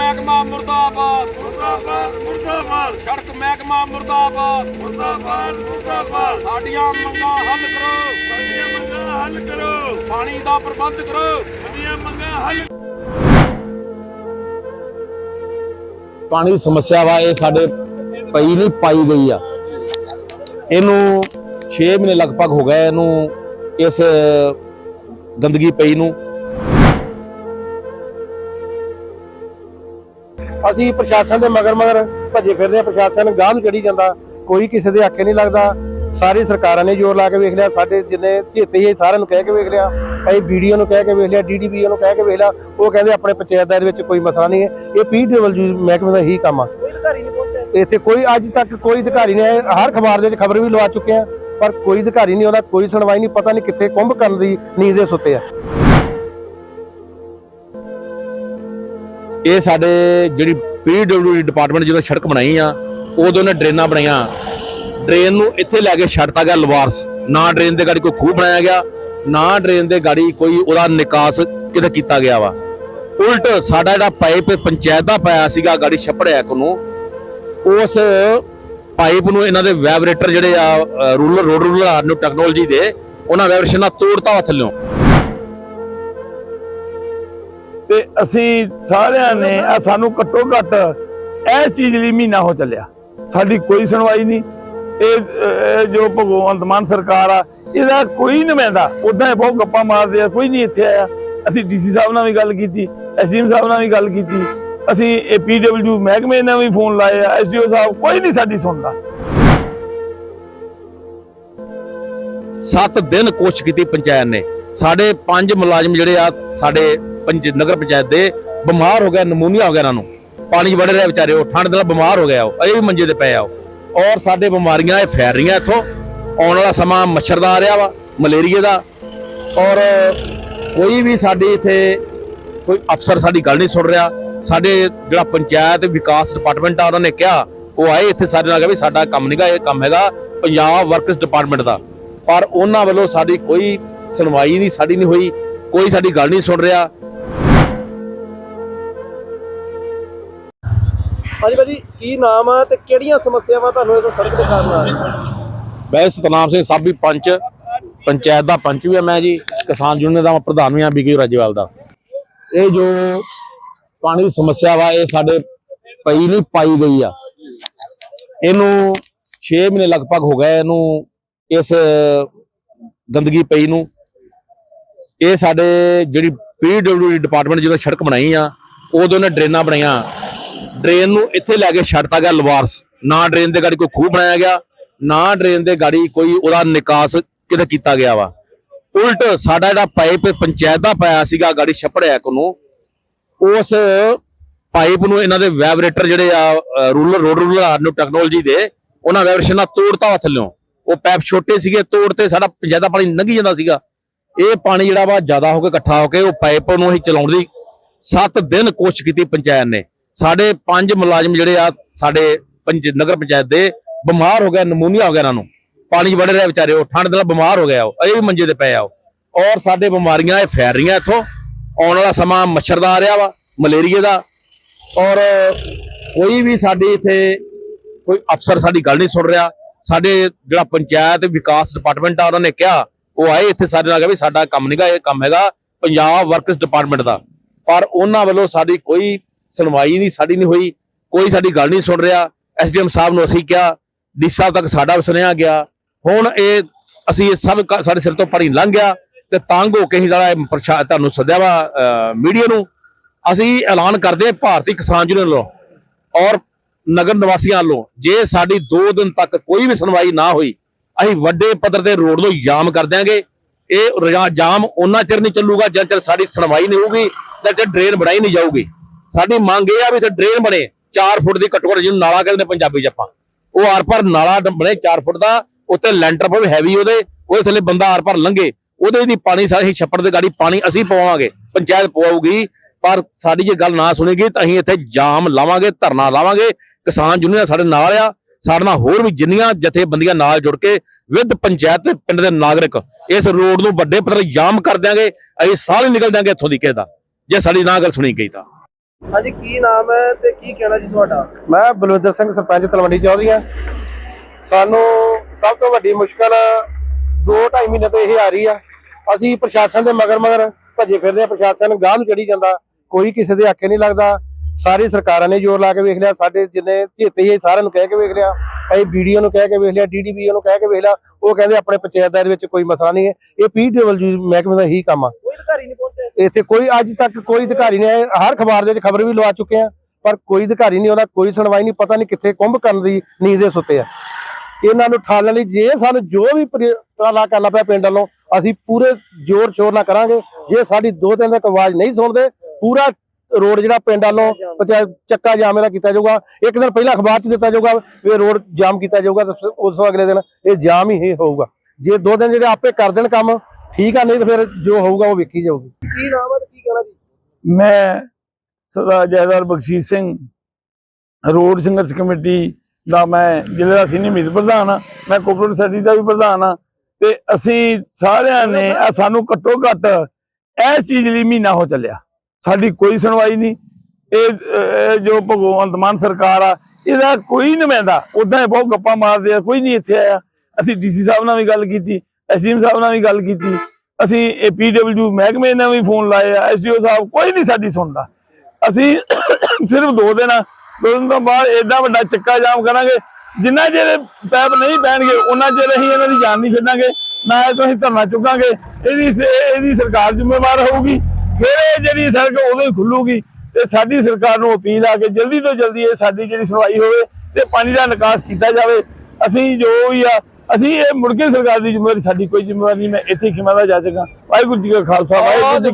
ਮਹਿਕਮਾ ਮੁਰਦਾਬਾਦ। ਮੁਰਦਾਬਾਦ ਮੁਰਦਾਬਾਦ। ਸੜਕ ਮਹਿਕਮਾ ਮੁਰਦਾਬਾਦ। ਮੁਰਦਾਬਾਦ ਮੁਰਦਾਬਾਦ। ਸਾਡੀਆਂ ਮੰਗਾਂ ਹੱਲ ਕਰੋ। ਸਾਡੀਆਂ ਮੰਗਾਂ ਹੱਲ ਕਰੋ। ਪਾਣੀ ਦਾ ਪ੍ਰਬੰਧ ਕਰੋ। ਸਾਡੀਆਂ ਮੰਗਾਂ ਹੱਲ ਪਾਣੀ ਸਮੱਸਿਆ ਵਾ, ਇਹ ਸਾਡੇ ਪਈ ਨਹੀਂ, ਪਾਈ ਗਈ ਆ। ਇਹਨੂੰ 6 ਮਹੀਨੇ ਲਗਭਗ ਹੋ ਗਏ, ਇਹਨੂੰ ਇਸ ਗੰਦਗੀ ਪਈ ਨੂੰ। ਅਸੀਂ ਪ੍ਰਸ਼ਾਸਨ ਦੇ ਮਗਰ ਮਗਰ ਭੱਜੇ ਫਿਰਦੇ ਆ ਪ੍ਰਸ਼ਾਸਨ ਗਾਹ ਨੂੰ ਚੜੀ ਜਾਂਦਾ, ਕੋਈ ਕਿਸੇ ਦੇ ਆਖੇ ਨਹੀਂ ਲੱਗਦਾ। ਸਾਰੀ ਸਰਕਾਰਾਂ ਨੇ ਜ਼ੋਰ ਲਾ ਕੇ ਵੇਖ ਲਿਆ, ਸਾਡੇ ਜਿੰਨੇ ਝੇਤੇ ਹੈ ਸਾਰਿਆਂ ਨੂੰ ਕਹਿ ਕੇ ਵੇਖ ਲਿਆ। ਅਸੀਂ ਵੀਡੀਓ ਨੂੰ ਕਹਿ ਕੇ ਵੇਖ ਲਿਆ ਡੀਡੀਪੀਓ ਨੂੰ ਕਹਿ ਕੇ ਵੇਖ ਲਿਆ, ਉਹ ਕਹਿੰਦੇ ਆਪਣੇ ਪੰਚਾਇਤ ਦਾ ਇਹਦੇ ਵਿੱਚ ਕੋਈ ਮਸਲਾ ਨਹੀਂ ਹੈ। ਇਹ ਪੀਡਬਲਯੂ ਮਹਿਕਮੇ ਦਾ ਹੀ ਕੰਮ ਆ। ਇੱਥੇ ਕੋਈ ਅੱਜ ਤੱਕ ਕੋਈ ਅਧਿਕਾਰੀ ਨੇ ਹਰ ਅਖਬਾਰ ਦੇ ਵਿੱਚ ਖਬਰ ਵੀ ਲਵਾ ਚੁੱਕੇ ਆ, ਪਰ ਕੋਈ ਅਧਿਕਾਰੀ ਨਹੀਂ ਉਹਦਾ ਕੋਈ ਸੁਣਵਾਈ ਨਹੀਂ, ਪਤਾ ਨਹੀਂ ਕਿੱਥੇ ਕੁੰਭ ਕਰਨ ਦੀ ਨੀਂਦ ਦੇ ਸੁੱਤੇ ਆ। ਇਹ ਸਾਡੇ ਜਿਹੜੀ ਪੀਡਬਲਯੂ ਡਿਪਾਰਟਮੈਂਟ ਜਦੋਂ ਸੜਕ ਬਣਾਈ ਆ, ਉਦੋਂ ਨੇ ਡਰੇਨਾਂ ਬਣਾਈਆਂ। ਡਰੇਨ ਨੂੰ ਇੱਥੇ ਲੈ ਕੇ ਛੱਡਤਾ ਗਿਆ ਲਵਾਰਸ। ਨਾ ਡਰੇਨ ਦੇ ਗਾੜੀ ਕੋਈ ਖੂਹ ਬਣਾਇਆ ਗਿਆ, ਨਾ ਡਰੇਨ ਦੇ ਗਾੜੀ ਕੋਈ ਉਹਦਾ ਨਿਕਾਸ ਕਿਤੇ ਕੀਤਾ ਗਿਆ ਵਾ। ਉਲਟ ਸਾਡਾ ਜਿਹੜਾ ਪਾਈਪ ਪੰਚਾਇਤ ਦਾ ਪਾਇਆ ਸੀਗਾ, ਗਾੜੀ ਛੱਪੜਿਆ ਕੋ ਨੂੰ, ਉਸ ਪਾਈਪ ਨੂੰ ਇਹਨਾਂ ਦੇ ਵੈਬਰੇਟਰ ਜਿਹੜੇ ਆ ਰੂਲਰ, ਰੋਡ ਰੂਲਰ ਨੂੰ ਟੈਕਨੋਲੋਜੀ ਦੇ, ਉਹਨਾਂ ਵੈਬਰੇਸ਼ਨ ਨਾਲ ਤੋੜਤਾ ਵਾ ਥੱਲਿਓਂ। ਤੇ ਅਸੀਂ ਸਾਰਿਆਂ ਨੇ ਆ ਸਾਨੂੰ ਘੱਟੋ ਘੱਟ ਇਸ ਚੀਜ਼ ਲਈ ਮਹੀਨਾ ਹੋ ਚੱਲਿਆ। ਸਾਡੀ ਕੋਈ ਸੁਣਵਾਈ ਨਹੀਂ। ਇਹ ਜੋ ਭਗਵੰਤ ਮਾਨ ਸਰਕਾਰ ਆ, ਇਹਦਾ ਕੋਈ ਨੁਮਾਇੰਦਾ ਉਦਾਂ ਹੀ ਬਹੁਤ ਗੱਪਾਂ ਮਾਰਦੇ ਆ, ਕੋਈ ਨਹੀਂ ਇੱਥੇ ਆਇਆ। ਅਸੀਂ ਡੀਸੀ ਸਾਹਿਬ ਨਾਲ ਵੀ ਗੱਲ ਕੀਤੀ ਐਸਡੀਐਮ ਸਾਹਿਬ ਨਾਲ ਵੀ ਗੱਲ ਕੀਤੀ। ਅਸੀਂ ਇਹ ਪੀਡਬਲਯੂ ਮਹਿਕਮੇ ਨਾਲ ਵੀ ਫੋਨ ਲਾਏ ਆ ਐਸਡੀਓ ਸਾਹਿਬ ਕੋਈ ਨਹੀਂ ਸਾਡੀ ਸੁਣਦਾ। 7 ਦਿਨ ਕੋਸ਼ਿਸ਼ ਕੀਤੀ ਪੰਚਾਇਤ ਨੇ। ਸਾਡੇ ਪੰਜ ਮੁਲਾਜ਼ਮ ਜਿਹੜੇ ਆ, ਸਾਡੇ ਪੰਜ ਨਗਰ ਪੰਚਾਇਤ ਦੇ ਬਿਮਾਰ ਹੋ ਗਿਆ, ਨਮੂਨੀਆ ਹੋ ਗਿਆ ਇਹਨਾਂ ਨੂੰ। ਪਾਣੀ ਵੜ ਰਿਹਾ ਵਿਚਾਰੇ, ਉਹ ਠੰਡ ਦੇ ਨਾਲ ਬਿਮਾਰ ਹੋ ਗਿਆ ਉਹ। ਅਜੇ ਵੀ ਮੰਜੇ ਤੇ ਪਏ ਆ ਉਹ। ਔਰ ਸਾਡੇ ਬਿਮਾਰੀਆਂ ਇਹ ਫੈਲ ਰਹੀਆਂ ਇੱਥੋਂ। ਆਉਣ ਵਾਲਾ ਸਮਾਂ ਮੱਛਰ ਦਾ ਆ ਰਿਹਾ ਵਾ, ਮਲੇਰੀਏ ਦਾ। ਔਰ ਕੋਈ ਵੀ ਸਾਡੀ ਇੱਥੇ ਕੋਈ ਅਫਸਰ ਸਾਡੀ ਗੱਲ ਨਹੀਂ ਸੁਣ ਰਿਹਾ। ਸਾਡੇ ਜਿਹੜਾ ਪੰਚਾਇਤ ਵਿਕਾਸ ਡਿਪਾਰਟਮੈਂਟ ਆ, ਉਹਨਾਂ ਨੇ ਕਿਹਾ, ਉਹ ਆਏ ਇੱਥੇ ਸਾਡੇ ਨਾਲ ਕਿਹਾ ਵੀ ਸਾਡਾ ਕੰਮ ਨਹੀਂਗਾ ਇਹ ਕੰਮ ਹੈਗਾ ਪੰਜਾਬ ਵਰਕਸ ਡਿਪਾਰਟਮੈਂਟ ਦਾ। ਪਰ ਉਹਨਾਂ ਵੱਲੋਂ ਸਾਡੀ ਕੋਈ ਸੁਣਵਾਈ ਨਹੀਂ, ਸਾਡੀ ਨਹੀਂ ਹੋਈ। ਕੋਈ ਸਾਡੀ ਗੱਲ ਨਹੀਂ ਸੁਣ ਰਿਹਾ। ਹਾਂਜੀ ਭਾਜੀ, ਕੀ ਨਾਮ ਆ ਤੇ ਕਿਹੜੀਆਂ ਸਮੱਸਿਆਵਾਂ ਤੁਹਾਨੂੰ ਇਸ ਸੜਕ ਦੇ ਕਾਰਨ ਆ ਰਹੀਆਂ? ਮੈਂ ਸਤਨਾਮ ਸਿੰਘ ਸਾਬੀ ਪੰਚ, ਪੰਚਾਇਤ ਦਾ ਪੰਚ ਵੀ ਆ ਮੈਂ ਜੀ, ਕਿਸਾਨ ਯੂਨੀਅਨ ਦਾ ਪ੍ਰਧਾਨ ਵੀ ਆ, ਬੀਕੇ ਰਾਜੇਵਾਲ ਦਾ। ਇਹ ਜੋ ਪਾਣੀ ਦੀ ਸਮੱਸਿਆ ਵਾ, ਇਹ ਸਾਡੇ ਪਈ ਨਹੀਂ, ਪਾਈ ਗਈ ਆ। ਇਹਨੂੰ 6 ਮਹੀਨੇ ਲਗਭਗ ਹੋ ਗਏ ਇਹਨੂੰ, ਇਸ ਗੰਦਗੀ ਪਈ ਨੂੰ। ਇਹ ਸਾਡੇ ਜਿਹੜੀ ਪੀਡਬਲਯੂ ਡਿਪਾਰਟਮੈਂਟ ਜਦੋਂ ਸੜਕ ਬਣਾਈ ਆ, ਉਦੋਂ ਨੇ ਡਰੇਨਾਂ ਬਣਾਈਆਂ। ਡਰੇਨ ਨੂੰ ਇੱਥੇ ਲੈ ਕੇ ਛੱਡਤਾ ਗਿਆ ਲਵਾਰਸ। ਨਾ ਡਰੇਨ ਦੇ ਗਾੜੀ ਕੋਈ ਖੂਹ ਬਣਾਇਆ ਗਿਆ, ਨਾ ਡਰੇਨ ਦੇ ਗਾੜੀ ਕੋਈ ਉਹਦਾ ਨਿਕਾਸ ਕਿਤੇ ਕੀਤਾ ਗਿਆ ਵਾ। ਉਲਟ ਸਾਡਾ ਜਿਹੜਾ ਪਾਈਪ ਪੰਚਾਇਤ ਦਾ ਪਾਇਆ ਸੀਗਾ, ਗਾੜੀ ਛੱਪੜਿਆ ਕੋ ਉਸ ਪਾਈਪ ਨੂੰ ਇਹਨਾਂ ਦੇ ਵੈਬਰੇਟਰ ਜਿਹੜੇ ਆ ਰੂਲਰ, ਰੋਡ ਰੂਲਰ ਨੂੰ ਟੈਕਨੋਲੋਜੀ ਦੇ, ਉਹਨਾਂ ਵੈਬਰੇਸ਼ਨ ਨਾਲ ਤੋੜਤਾ ਵਾ ਥੱਲਿਓਂ। ਉਹ ਪਾਈਪ ਛੋਟੇ ਸੀਗੇ, ਤੋੜ ਤੇ ਸਾਡਾ ਦਾ ਪਾਣੀ ਲੰਘੀ ਜਾਂਦਾ ਸੀਗਾ। ਇਹ ਪਾਣੀ ਜਿਹੜਾ ਵਾ ਜ਼ਿਆਦਾ ਹੋ ਕੇ ਇਕੱਠਾ ਹੋ ਕੇ ਉਹ ਪਾਈਪ ਨੂੰ ਅਸੀਂ ਚਲਾਉਣ ਦੀ 7 ਦਿਨ ਕੋਸ਼ਿਸ਼ ਕੀਤੀ ਪੰਚਾਇਤ ਨੇ। ਸਾਡੇ ਪੰਜ ਮੁਲਾਜ਼ਮ ਜਿਹੜੇ ਆ, ਸਾਡੇ ਪੰਜ ਨਗਰ ਪੰਚਾਇਤ ਦੇ ਬਿਮਾਰ ਹੋ ਗਿਆ, ਨਮੂਨੀਆ ਹੋ ਗਿਆ ਇਹਨਾਂ ਨੂੰ। ਪਾਣੀ 'ਚ ਵੜ ਰਿਹਾ ਵਿਚਾਰੇ, ਉਹ ਠੰਡ ਦੇ ਨਾਲ ਬਿਮਾਰ ਹੋ ਗਿਆ ਉਹ ਅਜੇ ਵੀ ਮੰਜੇ ਤੇ ਪਏ ਆ ਉਹ। ਔਰ ਸਾਡੇ ਬਿਮਾਰੀਆਂ ਇਹ ਫੈਲ ਰਹੀਆਂ ਇੱਥੋਂ। ਆਉਣ ਵਾਲਾ ਸਮਾਂ ਮੱਛਰ ਦਾ ਆ ਰਿਹਾ ਵਾ, ਮਲੇਰੀਏ ਦਾ। ਔਰ ਕੋਈ ਵੀ ਸਾਡੀ ਇੱਥੇ ਕੋਈ ਅਫਸਰ ਸਾਡੀ ਗੱਲ ਨਹੀਂ ਸੁਣ ਰਿਹਾ। ਸਾਡੇ ਜਿਹੜਾ ਪੰਚਾਇਤ ਵਿਕਾਸ ਡਿਪਾਰਟਮੈਂਟ ਆ, ਉਹਨਾਂ ਨੇ ਕਿਹਾ, ਉਹ ਆਏ ਇੱਥੇ ਸਾਡੇ ਨਾਲ ਕਿਹਾ ਵੀ ਸਾਡਾ ਕੰਮ ਨਹੀਂਗਾ ਇਹ ਕੰਮ ਹੈਗਾ ਪੰਜਾਬ ਵਰਕਸ ਡਿਪਾਰਟਮੈਂਟ ਦਾ। ਪਰ ਉਹਨਾਂ ਵੱਲੋਂ ਸਾਡੀ ਕੋਈ ਸੁਣਵਾਈ ਨਹੀਂ, ਸਾਡੀ ਨਹੀਂ ਹੋਈ, ਕੋਈ ਸਾਡੀ ਗੱਲ ਨਹੀਂ ਸੁਣ ਰਿਹਾ। ਐਸਡੀਐਮ ਸਾਹਿਬ ਨੂੰ ਅਸੀਂ ਕਿਹਾ, ਡੀ ਸਾਹਿਬ ਤੱਕ ਸਾਡਾ ਵੀ ਸੁਣਿਆ ਗਿਆ। ਹੁਣ ਇਹ ਅਸੀਂ ਇਹ ਸਭ ਸਾਡੇ ਸਿਰ ਤੋਂ ਪਰੀ ਲੰਘ ਗਿਆ ਤੇ ਤੰਗ ਹੋ ਕੇ ਹੀ ਜਿਹੜਾ ਇਹ ਤੁਹਾਨੂੰ ਸੱਦਿਆ ਵਾ ਮੀਡੀਆ ਨੂੰ। ਅਸੀਂ ਐਲਾਨ ਕਰਦੇ ਭਾਰਤੀ ਕਿਸਾਨ ਯੂਨੀਅਨ ਵੱਲੋਂ ਔਰ ਨਗਰ ਨਿਵਾਸੀਆਂ ਵੱਲੋਂ। ਜੇ ਸਾਡੀ 2 ਦਿਨ ਤੱਕ ਕੋਈ ਵੀ ਸੁਣਵਾਈ ਨਾ ਹੋਈ, ਅਸੀਂ ਵੱਡੇ ਪੱਧਰ ਤੇ ਰੋਡ ਨੂੰ ਜਾਮ ਕਰ ਦਿਆਂਗੇ। ਇਹ ਰਜਾ- ਜਾਮ ਉਹਨਾਂ ਚਿਰ ਨਹੀਂ ਚੱਲੂਗਾ ਜਦ ਚਿਰ ਸਾਡੀ ਸੁਣਵਾਈ ਨਹੀਂ ਹੋਊਗੀ ਜਦ ਚਿਰ ਡਰੇਨ ਬਣਾਈ ਨਹੀਂ ਜਾਊਗੀ। ਸਾਡੀ ਮੰਗ ਇਹ ਆ ਵੀ ਇੱਥੇ ਡਰੇਨ ਬਣੇ 4 ਫੁੱਟ ਦੀ ਘੱਟੋ ਘੱਟ, ਜਿਹਨੂੰ ਨਾਲਾ ਕਹਿੰਦੇ ਨੇ ਪੰਜਾਬੀ ਚ ਆਪਾਂ। ਉਹ ਆਰ ਪਰ ਨਾਲਾ ਬਣੇ 4 ਫੁੱਟ ਦਾ ਉੱਤੇ ਲੈਂਟਰ ਪਵੇ ਹੈਵੀ ਉਹਦੇ ਉਹਦੇ ਥੱਲੇ ਬੰਦਾ ਆਰ ਪਰ ਲੰਘੇ। ਉਹਦੇ ਦੀ ਪਾਣੀ ਸਾਰੀ ਛੱਪੜ ਦੇ ਗਾੜੀ ਪਾਣੀ ਅਸੀਂ ਪਵਾਵਾਂਗੇ, ਪੰਚਾਇਤ ਪਵਾਉਗੀ ਪਰ ਸਾਡੀ ਜੇ ਗੱਲ ਨਾ ਸੁਣੇਗੀ ਤਾਂ ਅਸੀਂ ਇੱਥੇ ਜਾਮ ਲਾਵਾਂਗੇ, ਧਰਨਾ ਲਾਵਾਂਗੇ। ਕਿਸਾਨ ਯੂਨੀਅਨ ਸਾਡੇ ਨਾਲ ਆ। ਸਾਡੇ ਨਾਲ ਹੋਰ ਵੀ ਜਿੰਨੀਆਂ ਜਥੇਬੰਦੀਆਂ ਨਾਲ ਜੁੜ ਕੇ ਵਿਦ ਪੰਚਾਇਤ ਪਿੰਡ ਦੇ ਨਾਗਰਿਕ ਇਸ ਰੋਡ ਨੂੰ ਵੱਡੇ ਪੱਧਰ ਜਾਮ ਕਰ ਦਿਆਂਗੇ। ਅਸੀਂ ਸਾਰੇ ਨਿਕਲ ਦਿਆਂਗੇ ਇੱਥੋਂ ਦੀ ਕਿਸੇ ਦਾ। ਜੇ ਸਾਡੀ ਨਾ ਗੱਲ ਸੁਣੀ ਗਈ ਤਾਂ। ਹਾਂਜੀ ਕੀ ਨਾਮ ਹੈ ਤੇ ਕੀ ਕਹਿਣਾ ਜੀ ਤੁਹਾਡਾ? ਮੈਂ ਬਲਵਿੰਦਰ ਸਿੰਘ ਸਰਪੰਚ ਤਲਵੰਡੀ ਚੌਧਰੀ ਹਾਂ। ਸਾਨੂੰ ਸਭ ਤੋਂ ਵੱਡੀ ਮੁਸ਼ਕਲ 2.5 ਮਹੀਨੇ ਤੋਂ ਇਹ ਆ ਰਹੀ ਆ। ਅਸੀਂ ਪ੍ਰਸ਼ਾਸਨ ਦੇ ਮਗਰ ਮਗਰ ਭੱਜੇ ਫਿਰਦੇ ਆ। ਪ੍ਰਸ਼ਾਸਨ ਗਾਂਹ ਨੂੰ ਚੜੀ ਜਾਂਦਾ। ਕੋਈ ਕਿਸੇ ਦੇ ਆਖੇ ਨਹੀਂ ਲੱਗਦਾ। ਸਾਰੀ ਸਰਕਾਰਾਂ ਨੇ ਜ਼ੋਰ ਲਾ ਕੇ ਵੇਖ ਲਿਆ। ਸਾਡੇ ਜਿੰਨੇ ਝੇਤੇ ਸੀ ਸਾਰਿਆਂ ਨੂੰ ਕਹਿ ਕੇ ਵੇਖ ਲਿਆ। ਅਸੀਂ ਵੀਡੀਓ ਨੂੰ ਕਹਿ ਕੇ ਵੇਖ ਲਿਆ ਡੀਡੀਪੀਓ ਨੂੰ ਕਹਿ ਕੇ ਵੇਖ ਲਿਆ। ਉਹ ਕਹਿੰਦੇ ਆਪਣੇ ਪੰਚਾਇਤ ਦੇ ਵਿੱਚ ਕੋਈ ਮਸਲਾ ਨਹੀਂ ਹੈ। ਇਹ ਪੀਡਬਲਯੂ ਮਹਿਕਮੇ ਦਾ ਹੀ ਕੰਮ ਆ। ਕੋਈ ਅਧਿਕਾਰੀ ਨਹੀਂ ਪਹੁੰਚਿਆ ਇੱਥੇ ਕੋਈ ਅੱਜ ਤੱਕ ਕੋਈ ਅਧਿਕਾਰੀ ਨੇ ਹਰ ਅਖਬਾਰ ਦੇ ਵਿੱਚ ਖਬਰ ਵੀ ਲਵਾ ਚੁੱਕੇ ਆ, ਪਰ ਕੋਈ ਅਧਿਕਾਰੀ ਨਹੀਂ, ਉਹਦਾ ਕੋਈ ਸੁਣਵਾਈ ਨਹੀਂ, ਪਤਾ ਨਹੀਂ ਕਿੱਥੇ ਕੁੰਭ ਕਰਨ ਦੀ ਨੀਂਦ ਦੇ ਸੁੱਤੇ ਆ। ਇਹਨਾਂ ਨੂੰ ਠਾਲਣ ਲਈ ਜੇ ਸਾਨੂੰ ਜੋ ਵੀ ਪ੍ਰਾਲਾ ਕਰਨਾ ਪਿਆ ਪਿੰਡ ਵੱਲੋਂ, ਅਸੀਂ ਪੂਰੇ ਜ਼ੋਰ ਸ਼ੋਰ ਨਾਲ ਕਰਾਂਗੇ। ਜੇ ਸਾਡੀ ਦੋ ਦਿਨ ਤੱਕ ਆਵਾਜ਼ ਨਹੀਂ ਸੁਣਦੇ, ਪੂਰਾ ਰੋਡ ਜਿਹੜਾ ਪਿੰਡ ਵੱਲੋਂ ਪਚਾ- ਚੱਕਾ ਜਾਮ ਇਹਦਾ ਕੀਤਾ ਜਾਊਗਾ। ਇੱਕ ਦਿਨ ਪਹਿਲਾਂ ਅਖਬਾਰ 'ਚ ਦਿੱਤਾ ਜਾਊਗਾ ਵੀ ਇਹ ਰੋਡ ਜਾਮ ਕੀਤਾ ਜਾਊਗਾ ਉਸ ਤੋਂ ਅਗਲੇ ਦਿਨ ਇਹ ਜਾਮ ਹੀ ਹੀ ਹੋਊਗਾ। ਜੇ ਦੋ ਦਿਨ ਜਿਹੜੇ ਆਪੇ ਕਰ ਦੇਣ ਕੰਮ ਠੀਕ ਆ ਨਹੀਂ ਤਾਂ ਫਿਰ ਜੋ ਹੋਊਗਾ ਉਹ ਵੇਖੀ ਜਾਊਗੀ। ਕੀ ਨਾਮ ਹੈ ਤੇ ਕੀ ਕਹਿਣਾ ਜੀ? ਮੈਂ ਸਰਦਾਰ ਜੈਦਾਰ ਬਖਸ਼ੀਸ਼ ਸਿੰਘ ਰੋਡ ਸੰਘਰਸ਼ ਕਮੇਟੀ ਦਾ ਮੈਂ ਜ਼ਿਲ੍ਹੇ ਦਾ ਸੀਨੀਅਰ ਮੀਤ ਪ੍ਰਧਾਨ ਹਾਂ ਮੈਂ ਕੋਪਰੇਟਿਵ ਸੋਸਾਇਟੀ ਦਾ ਵੀ ਪ੍ਰਧਾਨ ਹਾਂ ਤੇ ਅਸੀਂ ਸਾਰਿਆਂ ਨੇ ਆ ਸਾਨੂੰ ਘੱਟੋ ਘੱਟ ਇਸ ਚੀਜ਼ ਲਈ ਮਹੀਨਾ ਹੋ ਚੱਲਿਆ। ਸਾਡੀ ਕੋਈ ਸੁਣਵਾਈ ਨਹੀਂ। ਇਹ ਇਹ ਜੋ ਭਗਵੰਤ ਮਾਨ ਸਰਕਾਰ ਆ ਇਹਦਾ ਕੋਈ ਨੁਮਾਇੰਦਾ ਉਦਾਂ ਹੀ ਬਹੁਤ ਗੱਪਾਂ ਮਾਰਦੇ ਆ ਕੋਈ ਨਹੀਂ ਇੱਥੇ ਆਇਆ। ਅਸੀਂ ਡੀਸੀ ਸਾਹਿਬ ਨਾਲ ਵੀ ਗੱਲ ਕੀਤੀ। ਐਸਡੀਐਮ ਸਾਹਿਬ ਨਾਲ ਵੀ ਗੱਲ ਕੀਤੀ। ਅਸੀਂ ਇਹ ਪੀਡਬਲਯੂ ਮਹਿਕਮੇ ਨਾਲ ਵੀ ਫੋਨ ਲਾਏ ਆ। ਐਸਡੀਓ ਸਾਹਿਬ ਕੋਈ ਨਹੀਂ ਸਾਡੀ ਸੁਣਦਾ। ਅਸੀਂ ਸਿਰਫ ਦੋ ਦਿਨ ਦੋ ਦਿਨ ਤੋਂ ਬਾਅਦ ਐਡਾ ਵੱਡਾ ਚੱਕਾ ਜਾਮ ਕਰਾਂਗੇ। ਜਿੰਨਾ ਚਿਰ ਪੈਪ ਨਹੀਂ ਪੈਣਗੇ, ਉਹਨਾਂ ਚਿਰ ਅਸੀਂ ਇਹਨਾਂ ਦੀ ਜਾਨ ਨਹੀਂ ਛੱਡਾਂਗੇ। ਨਾ ਇਹ ਤੋਂ ਅਸੀਂ ਧਰਨਾ ਚੁੱਕਾਂਗੇ। ਇਹਦੀ ਇਹਦੀ ਸਰਕਾਰ ਜ਼ਿੰਮੇਵਾਰ ਹੋਊਗੀ। ਫਿਰ ਇਹ ਜਿਹੜੀ ਸੜਕ ਉਦੋਂ ਹੀ ਖੁੱਲੂਗੀ। ਤੇ ਸਾਡੀ ਸਰਕਾਰ ਨੂੰ ਅਪੀਲ ਆ ਕਿ ਜਲਦੀ ਤੋਂ ਜਲਦੀ ਇਹ ਸਾਡੀ ਜਿਹੜੀ ਸੁਣਵਾਈ ਹੋਵੇ ਤੇ ਪਾਣੀ ਦਾ ਨਿਕਾਸ ਕੀਤਾ ਜਾਵੇ। ਅਸੀਂ ਜੋ ਵੀ ਆ ਅਸੀਂ ਇਹ ਮੁੜ ਕੇ ਸਰਕਾਰ ਦੀ ਜ਼ਿੰਮੇਵਾਰੀ, ਸਾਡੀ ਕੋਈ ਜ਼ਿੰਮੇਵਾਰੀ ਨਹੀਂ, ਮੈਂ ਇੱਥੇ ਖਿਮਾ ਦਾ ਜਾ ਸਕਾਂ ਵਾਹਿਗੁਰੂ ਜੀ ਕਾ ਖਾਲਸਾ, ਵਾਹਿਗੁਰੂ ਜੀ